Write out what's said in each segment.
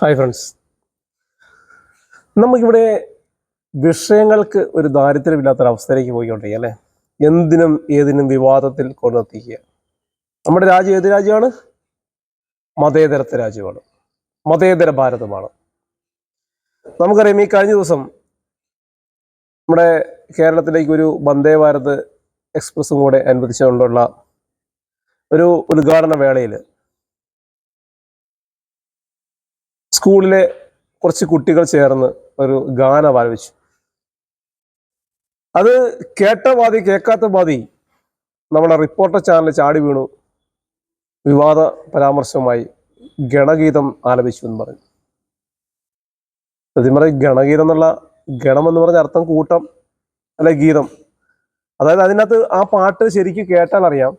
Hi friends നമുക്കിവിടെ വിഷയങ്ങൾക്ക് ഒരു ദാരിദ്ര്യമില്ലാത്തൊരവസ്ഥയിലേക്ക് പോയിക്കൊണ്ടിരിക്കുക അല്ലേ? എന്തിനും ഏതിനും വിവാദത്തിൽ കൊണ്ടെത്തിക്കുക. നമ്മുടെ രാജ്യം ഏത് രാജ്യമാണ്? മതേതരത്തെ രാജ്യമാണ്. മതേതര ഭാരതമാണ്. നമുക്കറിയാം ഈ കഴിഞ്ഞ ദിവസം നമ്മുടെ കേരളത്തിലേക്ക് ഒരു വന്ദേ ഭാരത് എക്സ്പ്രസ്സും കൂടെ അനുവദിച്ചുകൊണ്ടുള്ള ഒരു ഉദ്ഘാടന വേളയിൽ സ്കൂളിലെ കുറച്ച് കുട്ടികൾ ചേർന്ന് ഒരു ഗാനം ആലപിച്ചു അത് കേട്ട ബാധി കേൾക്കാത്ത ബാധി നമ്മുടെ റിപ്പോർട്ടർ ചാനൽ ചാടി വീണു. വിവാദ പരാമർശമായി ഗണഗീതം ആലപിച്ചു എന്ന് പറഞ്ഞു. സത്യം പറയും ഗണഗീതം എന്നുള്ള ഗണം എന്ന് പറഞ്ഞ അർത്ഥം കൂട്ടം അല്ലെ ഗീതം. അതായത് അതിനകത്ത് ആ പാട്ട് ശരിക്കും കേട്ടാൽ അറിയാം.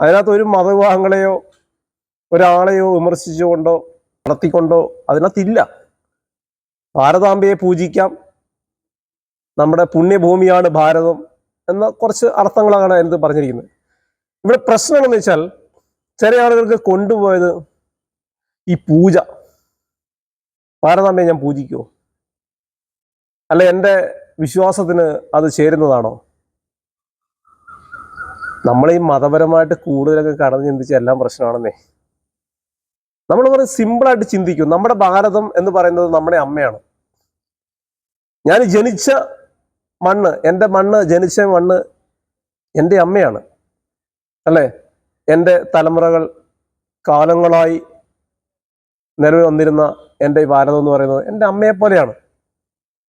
അതിനകത്ത് ഒരു മതവിവാഹങ്ങളെയോ ഒരാളെയോ വിമർശിച്ചുകൊണ്ടോ നടത്തിക്കൊണ്ടോ അതിനകത്തില്ല. ഭാരതാംബയെ പൂജിക്കാം. നമ്മുടെ പുണ്യഭൂമിയാണ് ഭാരതം എന്ന കുറച്ച് അർത്ഥങ്ങളാണ് അതിനകത്ത് പറഞ്ഞിരിക്കുന്നത്. ഇവിടെ പ്രശ്നം എന്ന് വെച്ചാൽ ചില ആളുകൾക്ക് കൊണ്ടുപോയത് ഈ പൂജ. ഭാരതാംബയെ ഞാൻ പൂജിക്കുമോ അല്ല എന്റെ വിശ്വാസത്തിന് അത് ചേരുന്നതാണോ? നമ്മൾ ഈ മതപരമായിട്ട് കൂടുതലൊക്കെ കടന്ന് ചിന്തിച്ച എല്ലാം പ്രശ്നമാണെന്നേ. നമ്മൾ പറയും സിമ്പിളായിട്ട് ചിന്തിക്കും. നമ്മുടെ ഭാരതം എന്ന് പറയുന്നത് നമ്മുടെ അമ്മയാണ്. ഞാൻ ജനിച്ച മണ്ണ് എന്റെ മണ്ണ് ജനിച്ച മണ്ണ് എന്റെ അമ്മയാണ്. അല്ലേ? എന്റെ തലമുറകൾ കാലങ്ങളായി നിലവിൽ വന്നിരുന്ന എന്റെ ഈ ഭാരതം എന്ന് പറയുന്നത് എന്റെ അമ്മയെ പോലെയാണ്.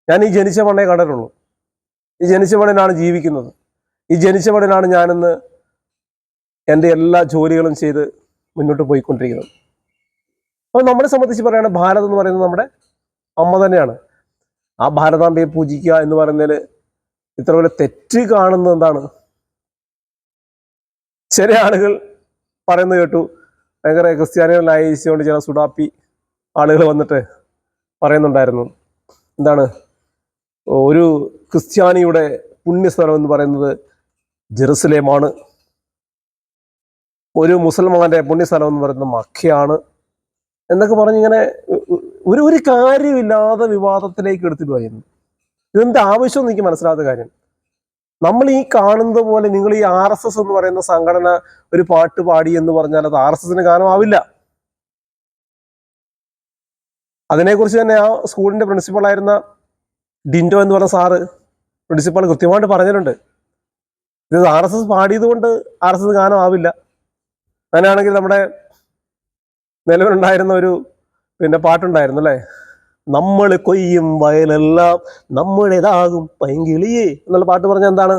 ഞാൻ ഈ ജനിച്ച മണ്ണേ കണ്ടിട്ടുള്ളൂ. ഈ ജനിച്ച മണ്ണിലാണ് ജീവിക്കുന്നത്. ഈ ജനിച്ച മണ്ണിലാണ് ഞാനിന്ന് എന്റെ എല്ലാ ജോലികളും ചെയ്ത് മുന്നോട്ട് പോയിക്കൊണ്ടിരിക്കുന്നത്. അപ്പോൾ നമ്മളെ സംബന്ധിച്ച് പറയുകയാണ് ഭാരതം എന്ന് പറയുന്നത് നമ്മുടെ അമ്മ തന്നെയാണ്. ആ ഭാരതാംബയെ പൂജിക്കുക എന്ന് പറയുന്നതിൽ ഇത്ര വലിയ തെറ്റ് കാണുന്നത് എന്താണ്? ചില ആളുകൾ പറയുന്നത് കേട്ടു ഭയങ്കര ക്രിസ്ത്യാനികളായി കൊണ്ട് ചില സുഡാപ്പി ആളുകൾ വന്നിട്ട് പറയുന്നുണ്ടായിരുന്നു. എന്താണ്? ഒരു ക്രിസ്ത്യാനിയുടെ പുണ്യസ്ഥലം എന്ന് പറയുന്നത് ജെറുസലേമാണ്. ഒരു മുസൽമാന്റെ പുണ്യസ്ഥലം എന്ന് പറയുന്നത് മക്കയാണ്. എന്നൊക്കെ പറഞ്ഞ് ഇങ്ങനെ ഒരു ഒരു കാര്യമില്ലാതെ വിവാദത്തിലേക്ക് എടുത്തിട്ട് വരുന്നു ഇതെന്ത് ആവശ്യം എനിക്ക് മനസ്സിലാത്ത കാര്യം. നമ്മൾ ഈ കാണുന്നത് പോലെ നിങ്ങൾ ഈ ആർ എസ് എസ് എന്ന് പറയുന്ന സംഘടന ഒരു പാട്ട് പാടി എന്ന് പറഞ്ഞാൽ അത് ആർ എസ് എസിന് ഗാനമാവില്ല അതിനെക്കുറിച്ച് തന്നെ ആ സ്കൂളിന്റെ പ്രിൻസിപ്പളായിരുന്ന ഡിൻഡോ എന്ന് പറഞ്ഞ സാറ് പ്രിൻസിപ്പൾ കൃത്യമായിട്ട് പറഞ്ഞിട്ടുണ്ട്. ഇത് ആർ എസ് എസ് പാടിയത് കൊണ്ട് ആർ എസ് എസ് ഗാനമാവില്ല അങ്ങനെയാണെങ്കിൽ നമ്മുടെ നിലവിലുണ്ടായിരുന്ന ഒരു പിന്നെ പാട്ടുണ്ടായിരുന്നു അല്ലേ? നമ്മൾ കൊയ്യും വയലെല്ലാം നമ്മുടേതാകും പൈങ്കിളിയേ എന്നുള്ള പാട്ട് പറഞ്ഞാൽ എന്താണ്?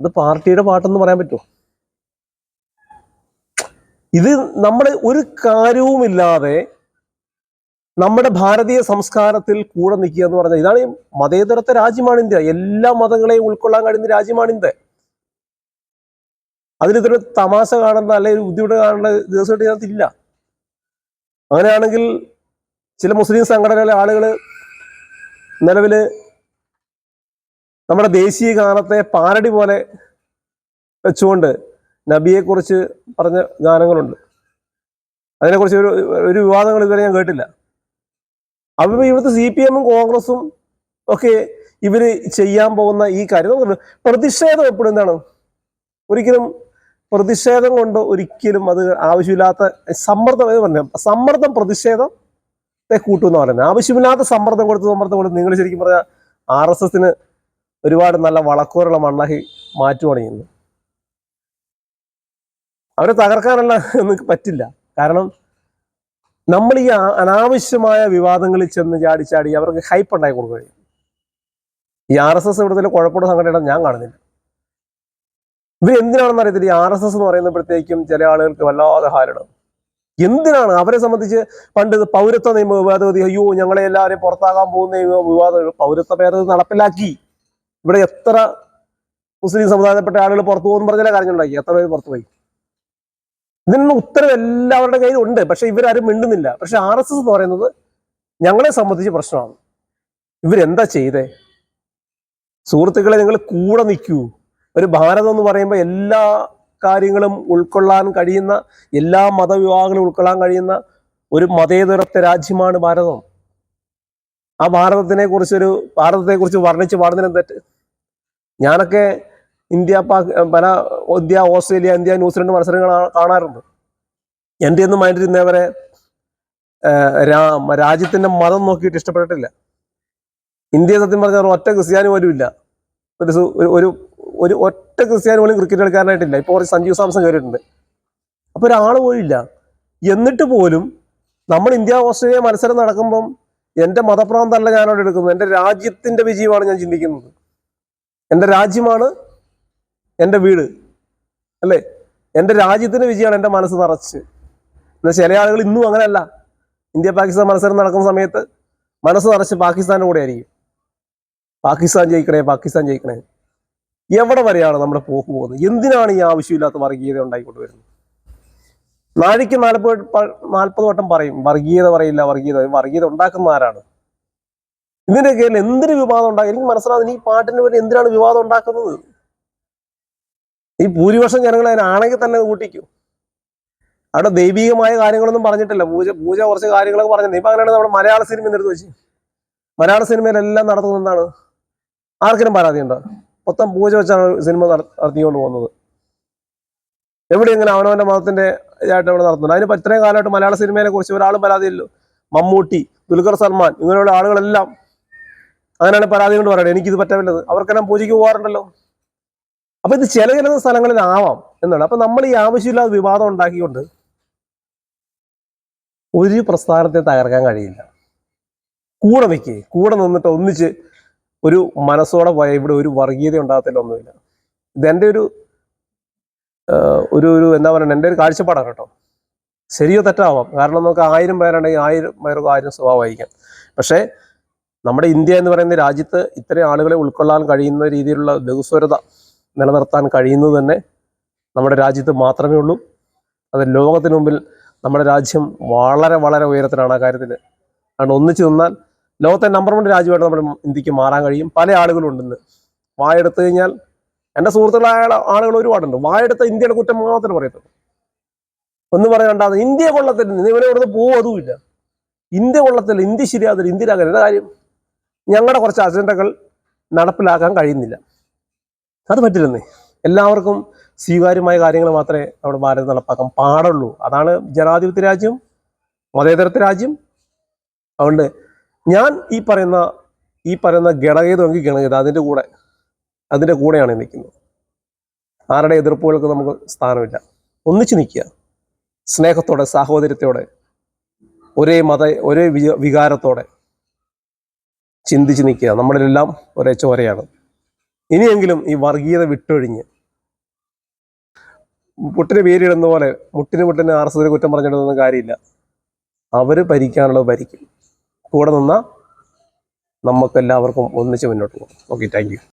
ഇത് പാർട്ടിയുടെ പാട്ടെന്ന് പറയാൻ പറ്റുമോ? ഇത് നമ്മൾ ഒരു കാര്യവുമില്ലാതെ നമ്മുടെ ഭാരതീയ സംസ്കാരത്തിൽ കൂടെ നിൽക്കുക എന്ന് പറഞ്ഞാൽ ഇതാണ് മതേതരത്തെ രാജ്യമാണ് ഇന്ത്യ. എല്ലാ മതങ്ങളെയും ഉൾക്കൊള്ളാൻ കഴിയുന്ന രാജ്യമാണ് ഇന്ത്യ. അതിലിതൊരു തമാശ കാണേണ്ട അല്ലെങ്കിൽ ബുദ്ധിമുട്ട് കാണേണ്ട ദിവസമായിട്ട് ഇതിനകത്തില്ല അങ്ങനെയാണെങ്കിൽ ചില മുസ്ലിം സംഘടനയിലെ ആളുകൾ നിലവിൽ നമ്മുടെ ദേശീയ ഗാനത്തെ പാരടി പോലെ വെച്ചുകൊണ്ട് നബിയെക്കുറിച്ച് പറഞ്ഞ ഗാനങ്ങളുണ്ട്. അതിനെക്കുറിച്ച് ഒരു ഒരു വിവാദങ്ങൾ ഇതുവരെ ഞാൻ കേട്ടില്ല. അപ്പം ഇവിടുത്തെ സി പി എമ്മും കോൺഗ്രസും ഒക്കെ ഇവർ ചെയ്യാൻ പോകുന്ന ഈ കാര്യം. പ്രതിഷേധം എപ്പോഴും എന്താണ്? ഒരിക്കലും പ്രതിഷേധം കൊണ്ട് ഒരിക്കലും അത് ആവശ്യമില്ലാത്ത സമ്മർദ്ദം എന്ന് പറഞ്ഞു സമ്മർദ്ദം പ്രതിഷേധം കൂട്ടുമെന്ന് പറയുന്നത്. ആവശ്യമില്ലാത്ത സമ്മർദ്ദം കൊടുത്ത് സമ്മർദ്ദം കൊടുത്ത് നിങ്ങൾ ശരിക്കും പറഞ്ഞാൽ ആർ എസ് എസിന് ഒരുപാട് നല്ല വളക്കൂറുള്ള മണ്ണാക്കി മാറ്റുവാണ് ചെയ്യുന്നത്. അവരെ തകർക്കാനുള്ള നിങ്ങൾക്ക് പറ്റില്ല. കാരണം നമ്മൾ ഈ അനാവശ്യമായ വിവാദങ്ങളിൽ ചെന്ന് ചാടി ചാടി അവർക്ക് ഹൈപ്പ് ഉണ്ടായി കൊടുക്കുകയും ഈ ആർ എസ് എസ് ഇവിടുത്തെ കുഴപ്പമുള്ള സംഘടന ഞാൻ കാണുന്നില്ല. ഇവർ എന്തിനാണെന്ന് അറിയത്തില്ല. ഈ ആർ എസ് എസ് എന്ന് പറയുന്നപ്പോഴത്തേക്കും ചില ആളുകൾക്ക് വല്ലാതെ ഹാരണം. എന്തിനാണ്? അവരെ സംബന്ധിച്ച് പണ്ട് പൗരത്വ നിയമ വിവാദഗതി അയ്യോ ഞങ്ങളെ എല്ലാവരെയും പുറത്താകാൻ പോകുന്ന വിവാദ പൗരത്വ ഭേദഗതി നടപ്പിലാക്കി. ഇവിടെ എത്ര മുസ്ലിം സമുദായത്തിൽപ്പെട്ട ആളുകൾ പുറത്തു പോകുന്നു പറഞ്ഞാലേ കാര്യങ്ങളുണ്ടാക്കി. എത്ര പേര് പുറത്തു പോയി? ഇതിനൊന്നും ഉത്തരവ് എല്ലാവരുടെ കയ്യിൽ ഉണ്ട്. പക്ഷെ ഇവരാരും മിണ്ടുന്നില്ല. പക്ഷെ ആർ എസ് എസ് എന്ന് പറയുന്നത് ഞങ്ങളെ സംബന്ധിച്ച് പ്രശ്നമാണ്. ഇവരെന്താ ചെയ്തേ? സുഹൃത്തുക്കളെ നിങ്ങൾ കൂടെ നിൽക്കൂ. ഒരു ഭാരതം എന്ന് പറയുമ്പോൾ എല്ലാ കാര്യങ്ങളും ഉൾക്കൊള്ളാൻ കഴിയുന്ന എല്ലാ മതവിഭാഗങ്ങളും ഉൾക്കൊള്ളാൻ കഴിയുന്ന ഒരു മതേതരത്തെ രാജ്യമാണ് ഭാരതം. ആ ഭാരതത്തിനെ കുറിച്ചൊരു ഭാരതത്തെ കുറിച്ച് വർണിച്ച് പാടുന്നതിന് തെറ്റ്. ഞാനൊക്കെ ഇന്ത്യ പാക് പല ഇന്ത്യ ഓസ്ട്രേലിയ ഇന്ത്യ ന്യൂസിലൻഡ് മത്സരങ്ങൾ കാണാറുണ്ട്. എന്റെ ഒന്നും മൈൻഡിൽ ഇന്നേവരെ ഏഹ്, രാ- രാജ്യത്തിന്റെ മതം നോക്കിയിട്ട് ഇഷ്ടപ്പെട്ടിട്ടില്ല. ഇന്ത്യ സത്യം പറഞ്ഞാൽ ഒറ്റ ക്രിസ്ത്യാനി പോലും ഇല്ല ഒരു ഒരു- ഒരു ഒറ്റ ക്രിസ്ത്യാനി പോലും ക്രിക്കറ്റ് കളിക്കാനായിട്ടില്ല ഇപ്പോൾ കുറച്ച് സഞ്ജീവ് സാംസൺ കയറിയിട്ടുണ്ട്. അപ്പോൾ ഒരാൾ പോയില്ല എന്നിട്ട് പോലും നമ്മൾ ഇന്ത്യ ഓസ്ട്രേലിയ മത്സരം നടക്കുമ്പം എന്റെ മതപ്രാന്തമല്ല ഞാനവിടെ എടുക്കുന്നത്. എന്റെ രാജ്യത്തിന്റെ വിജയമാണ് ഞാൻ ചിന്തിക്കുന്നത്. എന്റെ രാജ്യമാണ് എന്റെ വീട്. അല്ലേ? എന്റെ രാജ്യത്തിന്റെ വിജയമാണ് എന്റെ മനസ്സ് നിറച്ച്. എന്നാൽ ചില ആളുകൾ ഇന്നും അങ്ങനെയല്ല. ഇന്ത്യ പാകിസ്ഥാൻ മത്സരം നടക്കുന്ന സമയത്ത് മനസ്സ് നിറച്ച് പാകിസ്ഥാന്റെ കൂടെ ആയിരിക്കും പാകിസ്ഥാൻ ജയിക്കണേ പാകിസ്ഥാൻ ജയിക്കണേ. എവിടെ വരെയാണ് നമ്മുടെ പോക്ക് പോകുന്നത്? എന്തിനാണ് ഈ ആവശ്യമില്ലാത്ത വർഗീയത ഉണ്ടായിക്കൊണ്ട് വരുന്നത്? നാഴിക്ക് നാൽപ്പത് നാൽപ്പത് വട്ടം പറയും വർഗീയത പറയില്ല വർഗീയത വർഗീയത ഉണ്ടാക്കുന്ന ആരാണ്? ഇതിന്റെ കീഴിൽ എന്തിന് വിവാദം ഉണ്ടാക്കി എനിക്ക് മനസ്സിലാകുന്നത് ഈ പാട്ടിന് പേരിൽ എന്തിനാണ് വിവാദം ഉണ്ടാക്കുന്നത്? ഈ ഭൂരിപക്ഷം ജനങ്ങൾ അതിനാണെങ്കിൽ തന്നെ കൂട്ടിക്കും. അവിടെ ദൈവികമായ കാര്യങ്ങളൊന്നും പറഞ്ഞിട്ടില്ല. പൂജ പൂജ കുറച്ച് കാര്യങ്ങളൊക്കെ പറഞ്ഞിട്ടില്ല ഇപ്പൊ അങ്ങനെയാണ് നമ്മുടെ മലയാള സിനിമ എന്നെടുത്ത് വെച്ച്? മലയാള സിനിമയിലെല്ലാം നടത്തുന്നത് എന്താണ്? ആർക്കെങ്കിലും പരാതി ഉണ്ടോ മൊത്തം പൂജ വെച്ചാണ് സിനിമ നട- നടത്തിക്കൊണ്ട് പോകുന്നത്. എവിടെ ഇങ്ങനെ അവനവന്റെ മതത്തിന്റെ ഇതായിട്ട് അവിടെ നടത്തുന്നത് അതിന് ഇത്രയും കാലമായിട്ട് മലയാള സിനിമയെ കുറിച്ച് ഒരാളും പരാതിയില്ലല്ലോ മമ്മൂട്ടി ദുൽഖർ സൽമാൻ ഇങ്ങനെയുള്ള ആളുകളെല്ലാം അങ്ങനെയാണ് പരാതി കൊണ്ട് പറയുന്നത്. എനിക്കിത് പറ്റാവില്ലത് അവർക്കെല്ലാം പൂജയ്ക്ക് പോകാറുണ്ടല്ലോ. അപ്പൊ ഇത് ചില ചില സ്ഥലങ്ങളിലാവാം എന്നാണ്. അപ്പൊ നമ്മൾ ഈ ആവശ്യമില്ലാതെ വിവാദം ഉണ്ടാക്കിക്കൊണ്ട് ഒരു പ്രസ്ഥാനത്തെ തകർക്കാൻ കഴിയില്ല. കൂടെ നിൽക്കേ കൂടെ നിന്നിട്ട് ഒന്നിച്ച് ഒരു മനസ്സോടെ പോയ ഇവിടെ ഒരു വർഗീയത ഉണ്ടാകത്തില്ല ഒന്നുമില്ല. ഇതെന്റെ ഒരു ഒരു ഒരു എന്താ പറയുക എന്റെ ഒരു കാഴ്ചപ്പാടാണ് കേട്ടോ. ശരിയോ തെറ്റാവാം. കാരണം നമുക്ക് ആയിരം പേരുണ്ടെങ്കിൽ ആയിരം പേർക്ക് ആയിരം സ്വഭാവമായിരിക്കാം. പക്ഷേ നമ്മുടെ ഇന്ത്യ എന്ന് പറയുന്ന രാജ്യത്ത് ഇത്രയും ആളുകളെ ഉൾക്കൊള്ളാൻ കഴിയുന്ന രീതിയിലുള്ള ബഹുസ്വരത നിലനിർത്താൻ കഴിയുന്നത് തന്നെ നമ്മുടെ രാജ്യത്ത് മാത്രമേ ഉള്ളൂ. അത് ലോകത്തിന് മുമ്പിൽ നമ്മുടെ രാജ്യം വളരെ വളരെ ഉയരത്തിലാണ് ആ കാര്യത്തിൽ. അതുകൊണ്ട് ഒന്നിച്ചു നിന്നാൽ ലോകത്തെ നമ്പർ വൺ രാജ്യമായിട്ട് നമ്മുടെ ഇന്ത്യയ്ക്ക് മാറാൻ കഴിയും. പല ആളുകളും ഉണ്ടെന്ന്. വായെടുത്തു കഴിഞ്ഞാൽ എന്റെ സുഹൃത്തുക്കളായ ആളുകൾ ഒരുപാടുണ്ട്. വായെടുത്ത ഇന്ത്യയുടെ കുറ്റം മാത്രമേ പറയത്തുള്ളൂ. ഒന്നും പറയണ്ടാതെ ഇന്ത്യ കൊള്ളത്തില്ല. നീ ഇവനെ ഇവിടുന്ന് പോവും? അതുമില്ല. ഇന്ത്യ കൊള്ളത്തില്ല. ഇന്ത്യ ശരിയാകത്തില്ല. ഇന്ത്യ അങ്ങനെ എന്താ കാര്യം. ഞങ്ങളുടെ കുറച്ച് അജണ്ടകൾ നടപ്പിലാക്കാൻ കഴിയുന്നില്ല. അത് പറ്റില്ലെന്നേ. എല്ലാവർക്കും സ്വീകാര്യമായ കാര്യങ്ങൾ മാത്രമേ നമ്മുടെ ഭാരതം നടപ്പാക്കാൻ പാടുള്ളൂ. അതാണ് ജനാധിപത്യ രാജ്യം മതേതരത്വ രാജ്യം. അതുകൊണ്ട് ഞാൻ ഈ പറയുന്ന ഈ പറയുന്ന ഗണഗീതമെങ്കിൽ ഗണഗീത അതിന്റെ കൂടെ അതിന്റെ കൂടെയാണ് നിൽക്കുന്നത്. ആരുടെ എതിർപ്പുകൾക്ക് നമുക്ക് സ്ഥാനമില്ല. ഒന്നിച്ചു നിൽക്കുക. സ്നേഹത്തോടെ സാഹോദര്യത്തോടെ ഒരേ മത ഒരേ വികാരത്തോടെ ചിന്തിച്ച് നിൽക്കുക. നമ്മളിലെല്ലാം ഒരേ ചോരയാണ്. ഇനിയെങ്കിലും ഈ വർഗീയത വിട്ടൊഴിഞ്ഞ് മുട്ടിന് പേരിടുന്ന പോലെ മുട്ടിന് മുട്ടിന് ആർ എസ് കുറ്റം പറഞ്ഞിടുന്ന കാര്യമില്ല. അവർ ഭരിക്കാനുള്ളത് ഭരിക്കും. കൂടെ നിന്നാൽ നമുക്കെല്ലാവർക്കും ഒന്നിച്ച് മുന്നോട്ട് പോകാം. Okay thank